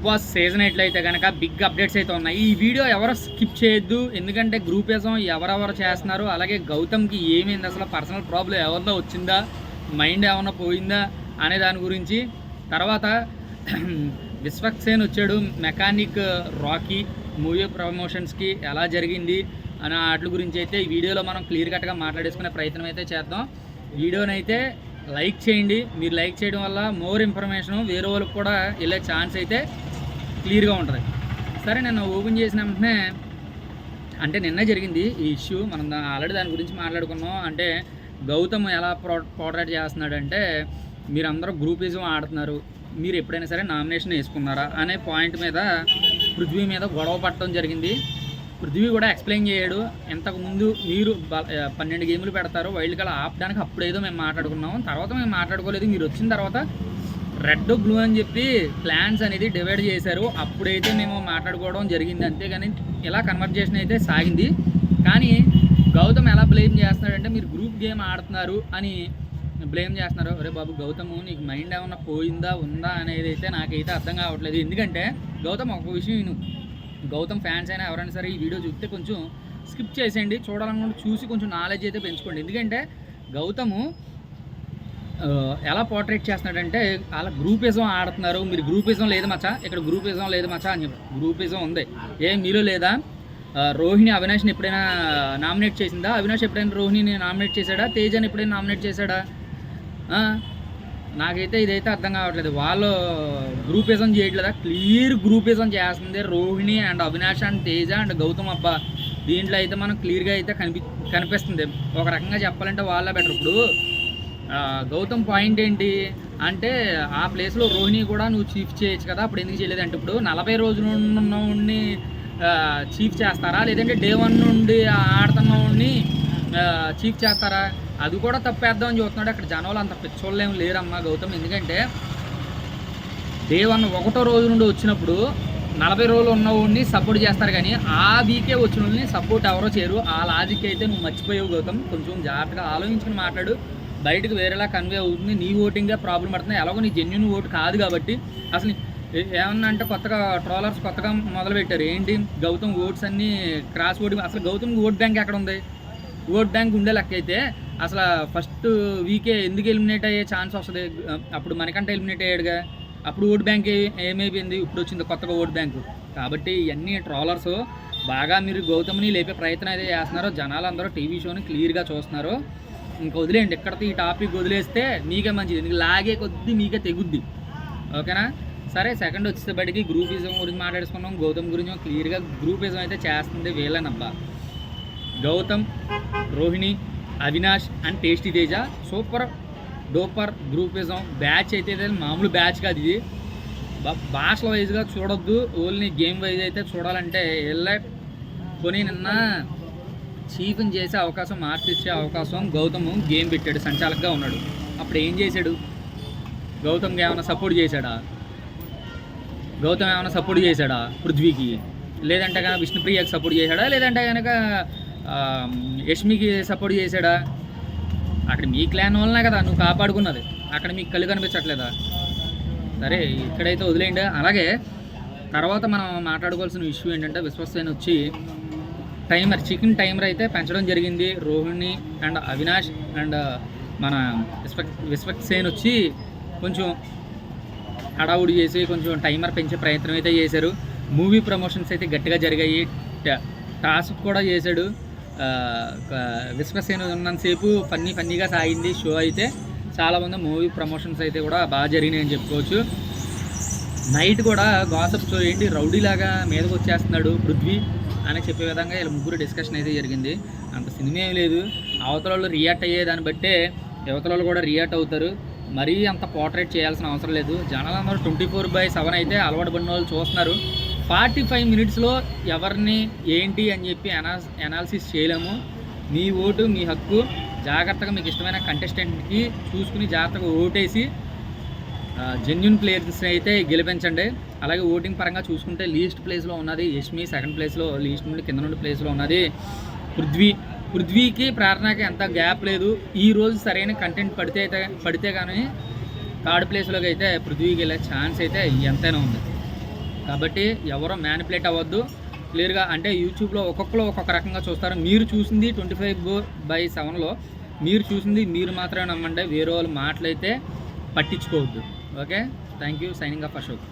Big boss season ఎట్లయితే కనుక big updates అయితే ఉన్నాయి. ఈ వీడియో ఎవరు స్కిప్ చేయొద్దు. ఎందుకంటే గ్రూపిజం ఎవరెవరు చేస్తున్నారు అలాగే గౌతమ్కి ఏమైంది అసలు పర్సనల్ ప్రాబ్లం ఎవరిదో వచ్చిందా మైండ్ ఏమన్నా పోయిందా అనే దాని గురించి. తర్వాత విశ్వక్సేన్ వచ్చాడు మెకానిక్ రాకీ మూవీ ప్రమోషన్స్కి ఎలా జరిగింది అనే వాటి గురించి అయితే ఈ వీడియోలో మనం క్లియర్ కట్గా మాట్లాడేసుకునే ప్రయత్నం అయితే చేద్దాం. వీడియోనైతే లైక్ చేయండి. మీరు లైక్ చేయడం వల్ల మోర్ ఇన్ఫర్మేషన్ వేరే వాళ్ళకి కూడా వెళ్ళే ఛాన్స్ అయితే క్లియర్గా ఉంటుంది. సరే నేను ఓపెన్ చేసిన వెంటనే అంటే నిన్న జరిగింది ఈ ఇష్యూ. మనం ఆల్రెడీ దాని గురించి మాట్లాడుకున్నాం. అంటే గౌతమ్ ఎలా ప్రో పోర్ట్రేట్ చేస్తున్నాడు అంటే మీరందరూ గ్రూపిజం ఆడుతున్నారు. మీరు ఎప్పుడైనా సరే నామినేషన్ వేసుకున్నారా అనే పాయింట్ మీద పృథ్వీ మీద గొడవ పట్టడం జరిగింది. పృథ్వీ కూడా ఎక్స్ప్లెయిన్ చేయడు. ఇంతకుముందు మీరు బ- పన్నెండు గేములు పెడతారు. వైల్డ్ కార్డ్ ఆపడానికి అప్పుడేదో మేము మాట్లాడుకున్నాం. తర్వాత మేము మాట్లాడుకోలేదు. మీరు వచ్చిన తర్వాత రెడ్ బ్లూ అని చెప్పి ప్లాన్స్ అనేది డివైడ్ చేశారు. అప్పుడైతే మేము మాట్లాడుకోవడం జరిగింది అంతేగాని ఇలా కన్వర్జేషన్ అయితే సాగింది. కానీ గౌతమ్ ఎలా బ్లేమ్ చేస్తున్నాడంటే మీరు గ్రూప్ గేమ్ ఆడుతున్నారు అని బ్లేమ్ చేస్తున్నారు. అరే బాబు గౌతమ్ నీకు మైండ్ ఏమన్నా పోయిందా ఉందా అనేది అయితే నాకైతే అర్థం కావట్లేదు. ఎందుకంటే గౌతమ్ ఒక విషయం విను. గౌతమ్ ఫ్యాన్స్ అయినా ఎవరైనా సరే ఈ వీడియో చూస్తే కొంచెం స్కిప్ చేసేయండి. చూడాలనుకుంటే చూసి కొంచెం నాలెడ్జ్ అయితే పెంచుకోండి. ఎందుకంటే గౌతము ఎలా పోర్ట్రేట్ చేస్తున్నాడంటే అలా గ్రూపిజం ఆడుతున్నారు. మీరు గ్రూపిజం లేదు మచ్చా ఇక్కడ గ్రూపిజం లేదు మచ్చా అని చెప్పి గ్రూపిజం ఉంది. ఏ మీలో లేదా? రోహిణి అవినాష్ని ఎప్పుడైనా నామినేట్ చేసిందా? అవినాష్ ఎప్పుడైనా రోహిణిని నామినేట్ చేశాడా? తేజని ఎప్పుడైనా నామినేట్ చేశాడా? నాకైతే ఇదైతే అర్థం కావట్లేదు. వాళ్ళు గ్రూపిజం చేయట్లేదా? క్లియర్ గ్రూపిజం చేస్తుంది Rohini and Avinash and Teja and Gautam అబ్బా. దీంట్లో అయితే మనం క్లియర్గా అయితే కనిపి కనిపిస్తుంది. ఒక రకంగా చెప్పాలంటే వాళ్ళ బెటర్. ఇప్పుడు గౌతమ్ పాయింట్ ఏంటి అంటే ఆ ప్లేస్లో రోహిణి కూడా నువ్వు చీఫ్ చేయొచ్చు కదా అప్పుడు ఎందుకు చేయలేదు అంటే ఇప్పుడు నలభై రోజులు ఉన్నవాడిని చీఫ్ చేస్తారా? లేదంటే డే వన్ నుండి ఆడుతున్నవాడిని చీఫ్ చేస్తారా? అది కూడా తప్పేద్దామని చూస్తున్నాడు. అక్కడ జనాలు అంత పిచ్చోళ్ళు లేరమ్మా గౌతమ్. ఎందుకంటే డే వన్ ఒకటో రోజు నుండి వచ్చినప్పుడు నలభై రోజులు ఉన్నవాడిని సపోర్ట్ చేస్తారు కానీ ఆ వీకే వచ్చిన వాళ్ళని సపోర్ట్ ఎవరో చేయరు. ఆ లాజిక్ అయితే నువ్వు మర్చిపోయావు గౌతమ్. కొంచెం జాగ్రత్తగా ఆలోచించుకుని మాట్లాడు. బయటకు వేరేలా కన్వే అవుతుంది. నీ ఓటింగే ప్రాబ్లం పడుతుంది. ఎలాగో నీ జెన్యున్ ఓటు కాదు కాబట్టి అసలు ఏమన్నా అంటే కొత్తగా ట్రోలర్స్ కొత్తగా మొదలుపెట్టారు. ఏంటి? గౌతమ్ ఓట్స్ అన్నీ క్రాస్ ఓటింగ్ అసలు గౌతమ్ ఓట్ బ్యాంక్ ఎక్కడ ఉంది? ఓట్ బ్యాంక్ ఉండే లెక్క అయితే అసలు ఫస్ట్ వీకే ఎందుకు ఎలిమినేట్ అయ్యే ఛాన్స్ వస్తుంది? అప్పుడు మనకంటే ఎలిమినేట్ అయ్యాడుగా. అప్పుడు ఓట్ బ్యాంక్ ఏమైపోయింది? ఇప్పుడు వచ్చింది కొత్తగా ఓట్ బ్యాంకు కాబట్టి ఇవన్నీ ట్రోలర్స్ బాగా మీరు గౌతమ్ని లేపే ప్రయత్నం అయితే చేస్తున్నారు జనాలు అందరూ టీవీ షోని క్లియర్గా చూస్తున్నారు. ఇంక వదిలేయండి. ఎక్కడితో ఈ టాపిక్ వదిలేస్తే మీకే మంచిది. ఎందుకు? లాగే కొద్దీ మీకే తెగుద్ది. ఓకేనా? సరే సెకండ్ వచ్చేసే బడికి గ్రూపిజం గురించి మాట్లాడుకున్నాం గౌతమ్ గురించి క్లియర్గా గ్రూపిజం అయితే చేస్తుంది వీళ్ళనబ్బా. Gautam Rohini Avinash and tasty Teja. Super duper groupism. Batch అయితే మామూలు బ్యాచ్ కాదు ఇది. భాషల వైజ్గా చూడొద్దు. ఓన్లీ గేమ్ వైజ్ అయితే చూడాలంటే వెళ్ళే. కొని నిన్న చీఫ్ని చేసే అవకాశం మార్చిచ్చే అవకాశం గౌతమ్ గేమ్ పెట్టాడు సంచాలకుగా ఉన్నాడు. అప్పుడు ఏం చేశాడు? గౌతమ్కి ఏమైనా సపోర్ట్ చేశాడా? గౌతమ్ ఏమైనా సపోర్ట్ చేశాడా పృథ్వీకి? లేదంటే కనుక విష్ణుప్రియకి సపోర్ట్ చేశాడా? లేదంటే కనుక యష్మికి సపోర్ట్ చేశాడా? అక్కడ మీ క్లాన్ వల్లనే కదా నువ్వు కాపాడుకున్నది. అక్కడ మీకు కళ్ళు కనిపించట్లేదా? సరే ఇక్కడైతే వదిలేయండి. అలాగే తర్వాత మనం మాట్లాడుకోవాల్సిన ఇష్యూ ఏంటంటే విశ్వసేన వచ్చి టైమర్ చికెన్ టైమర్ అయితే పెంచడం జరిగింది. రోహిణి అండ్ అవినాష్ అండ్ మన విశ్వక్ విశ్వక్ సేన్ వచ్చి కొంచెం హడావుడి చేసి కొంచెం టైమర్ పెంచే ప్రయత్నం అయితే చేశారు. మూవీ ప్రమోషన్స్ అయితే గట్టిగా జరిగాయి. ట- టాస్క్ కూడా చేశాడు. విశ్వసేన ఉన్నంతసేపు ఫన్నీ ఫన్నీగా సాగింది. షో అయితే చాలామంది మూవీ ప్రమోషన్స్ అయితే కూడా బాగా జరిగినాయి అని చెప్పుకోవచ్చు. నైట్ కూడా గాసప్ షో ఏంటి రౌడీలాగా మీదకి వచ్చేస్తున్నాడు పృథ్వీ. అని చెప్పే విధంగా వీళ్ళ ముగ్గురు డిస్కషన్ అయితే జరిగింది. అంత సినిమా ఏం లేదు. అవతల వాళ్ళు రియాక్ట్ అయ్యే దాన్ని బట్టే యువతల వాళ్ళు కూడా రియాక్ట్ అవుతారు. మరీ అంత పోర్ట్రేట్ చేయాల్సిన అవసరం లేదు. జనాలందరూ ట్వంటీ ఫోర్ బై సెవెన్ అయితే అలవాటు పడిన వాళ్ళు చూస్తున్నారు. ఫార్టీ ఫైవ్ మినిట్స్లో ఎవరిని ఏంటి అని చెప్పి అనా అనాలిసిస్ చేయలేము. మీ ఓటు మీ హక్కు జాగ్రత్తగా మీకు ఇష్టమైన కంటెస్టెంట్కి చూసుకుని జాగ్రత్తగా ఓటేసి జెన్యున్ ప్లేయర్స్ని అయితే గెలిపించండి. అలాగే ఓటింగ్ పరంగా చూసుకుంటే లీస్ట్ ప్లేస్లో ఉన్నది యష్మి సెకండ్ ప్లేస్లో లీస్ట్ నుండి కింద నుండి ప్లేస్లో ఉన్నది పృథ్వీ. పృథ్వీకి ప్రేరణకి ఎంత గ్యాప్ లేదు. ఈ రోజు సరైన కంటెంట్ పడితే అయితే పడితే కానీ థర్డ్ ప్లేస్లోకి అయితే పృథ్వీకి వెళ్ళే ఛాన్స్ అయితే ఎంతైనా ఉంది. కాబట్టి ఎవరో మ్యానిపులేట్ అవ్వద్దు. క్లియర్గా అంటే యూట్యూబ్లో ఒక్కొక్కరు ఒక్కొక్క రకంగా చూస్తారు. మీరు చూసింది ట్వంటీ ఫైవ్ బై సెవెన్లో మీరు చూసింది మీరు మాత్రమే నమ్మండి. వేరే వాళ్ళు మాటలైతే పట్టించుకోవద్దు. okay thank you signing off Ashok